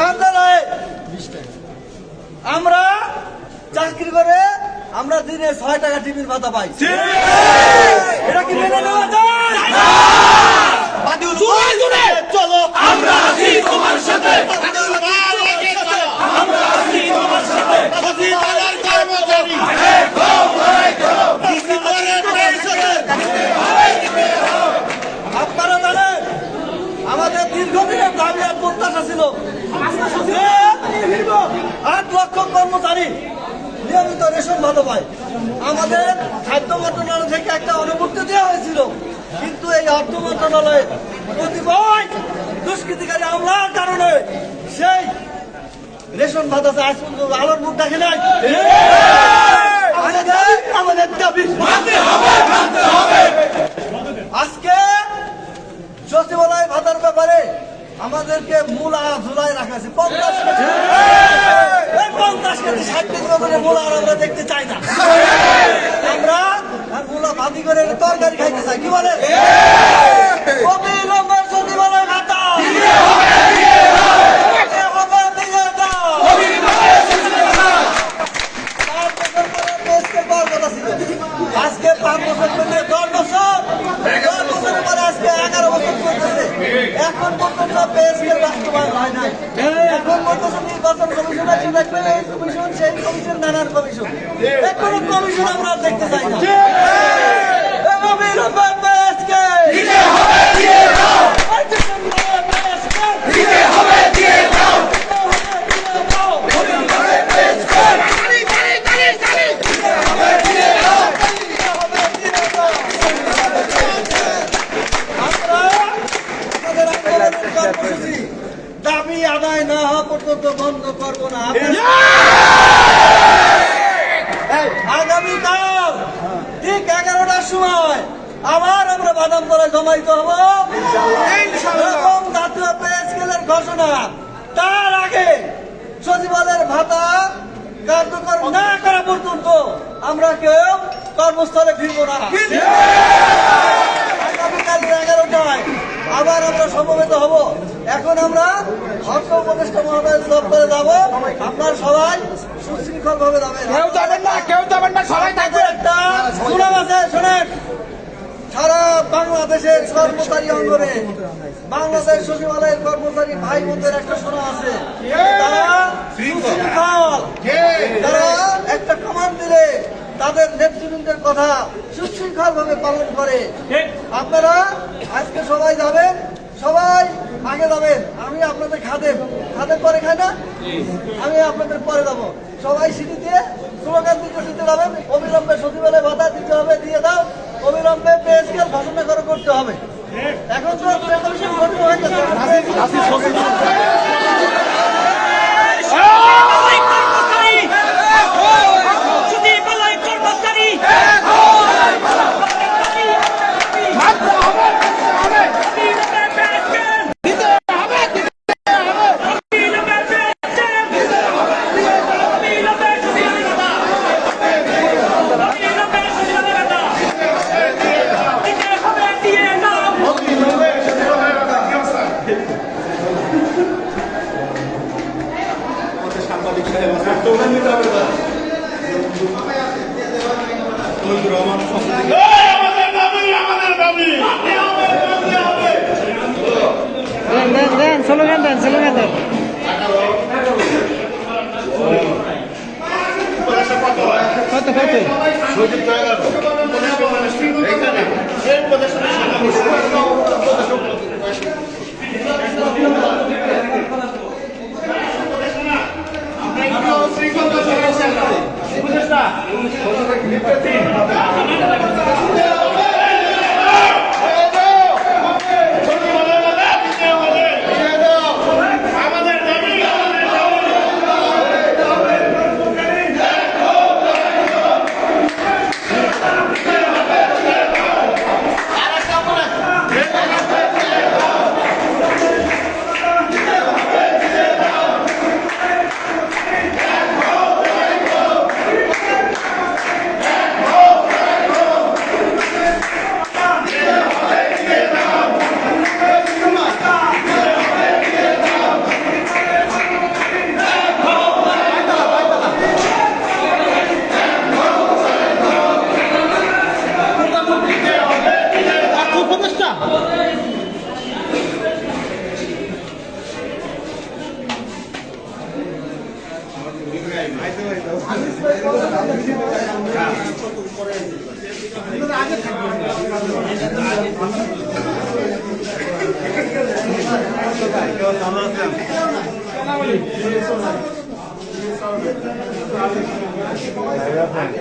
কান্দারায়। আমরা চাকরি করে আমরা দিনে ছয় টাকা টিভির ভাতা পাই। এটা কি মেনে নেওয়া যায়? চলো। আমরা আছি তোমার সাথে। আমরা আছি তোমার সাথে। কর্মচারী সচিবালয়ের পরিষদের আপনারা জানেন আমাদের দীর্ঘদিনের দাবি আর প্রত্যাশা ছিল। আট লক্ষ কর্মচারী নিয়মিত রেশন ভাতা পায়। আমাদের খাদ্য মন্ত্রণালয় থেকে একটা অনুমতি দেওয়া হয়েছিল। কিন্তু এই অর্থ মন্ত্রণালয়ে কতিপয় দুষ্কৃতিকারী আমলার কারণে সেই রেশন ভাতা আজ পর্যন্ত আলোর মুখ দেখে নাই। আমাদের দাবি আমাদের দাবি আজকে আমাদেরকে মূলা ঝুলাই রাখা আছে পঞ্চাশ কেজি। এই! পঞ্চাশ কেজি ষাট কেজি ব্যাপারে মূলা আর আমরা দেখতে চাই না। আমরা আর মূলা ভাতি করে তরকারি খাইতে চাই। কি বলে? অবিলম্বে সচিবালয় ভাতা দিতে হবে, দিয়ে দাও। পাঁচ বছর পরে দেশকে পাওয়ার কথা ছিল। আজকে পাঁচ বছর পরে দশ বছর দশ বছরের পরে আজকে এগারো বছর চলতেছে এখন পর্যন্ত পেয়েছে বাস্তবায়ন হয় নাই এখন বলতেছে নির্বাচন কমিশন আছে দেখবেন কমিশন, সেই কমিশন নানান কমিশন। কোনো কমিশন আমরা দেখতে চাই না এই অবিলম্বে পেয়েছে আমাদের আন্দোলনের কর্মসূচি দাবি আদায় না হওয়া পর্যন্ত বন্ধ করব না এই, আগামীকাল ঠিক এগারোটার সময় আবার আমরা বাদাম তলায় জমাইত হব এবং জাতীয় পে স্কেলের ঘোষণা তার আগে সচিবালয়ের ভাতা কার্যকর না করা পর্যন্ত আমরা কেউ কর্মস্থলে ফিরবো না। আগামীকাল এগারোটায় আবার আমরা সমবেত হব। এখন আমরা অর্থ উপদেষ্টা মহোদয় দপ্তরে যাব। আপনার সবাই সুশৃঙ্খল ভাবে যাবেন কেউ যাবেন না কেউ যাবেন না সবাই থাকবেন। একটা সুনাম আছে শোনেন। সারা বাংলাদেশের কর্মচারী অঙ্গনে বাংলাদেশ সচিবালয়ের কর্মচারী ভাই বোনদের একটা শোনা আছে। তারা সুশৃঙ্খল। তারা তাদের নেতৃবৃন্দের কথা সুশৃঙ্খল ভাবে পালন করে। আপনারা আজকে সবাই যাবেন সবাই আগে যাবেন। আমি আপনাদের খাদেম। খাদেম পরে খাই না? আমি আপনাদের পরে যাব। সবাই সিটি দিয়ে স্লোগান দিতে দিতে যাবেন অবিলম্বে সচিবালয় ভাতা দিতে হবে দিয়ে দাও। অবিলম্বে পে স্কেল ঘোষণা করে করতে হবে। এখন তো হয়ে গেছে Balay Kormasari! Judy Balay Kormasari! আমাদের দাবি আমাদের দাবি দেন দেন দেন স্লোগান দেন স্লোগান দেন কত কত আমাদের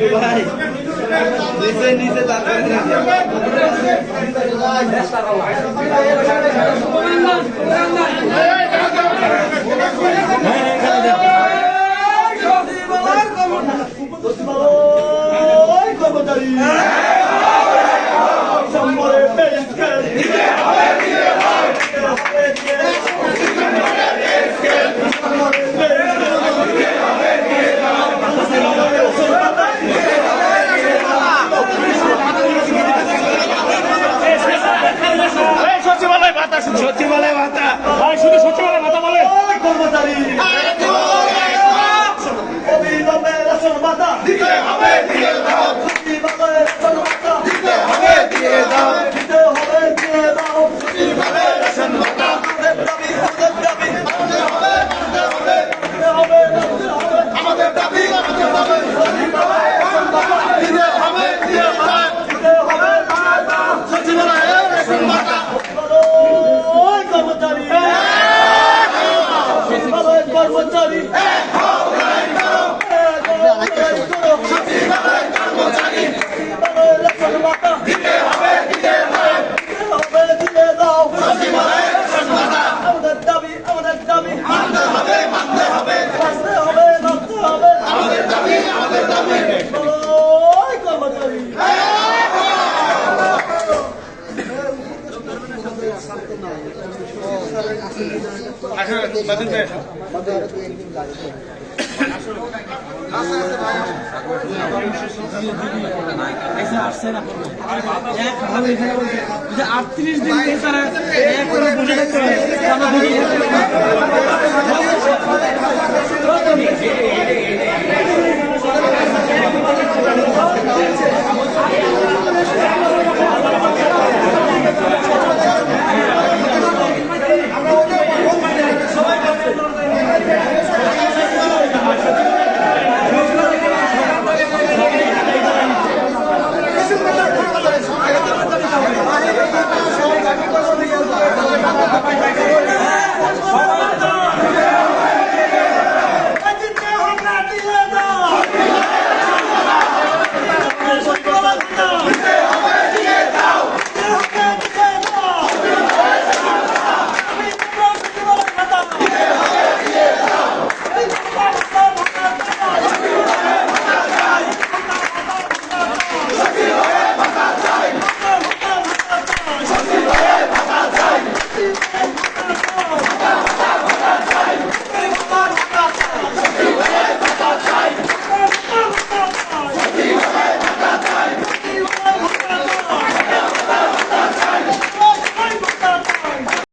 সচিবালয় আটত্রিশ দিন তারা বসে থাকতে পারে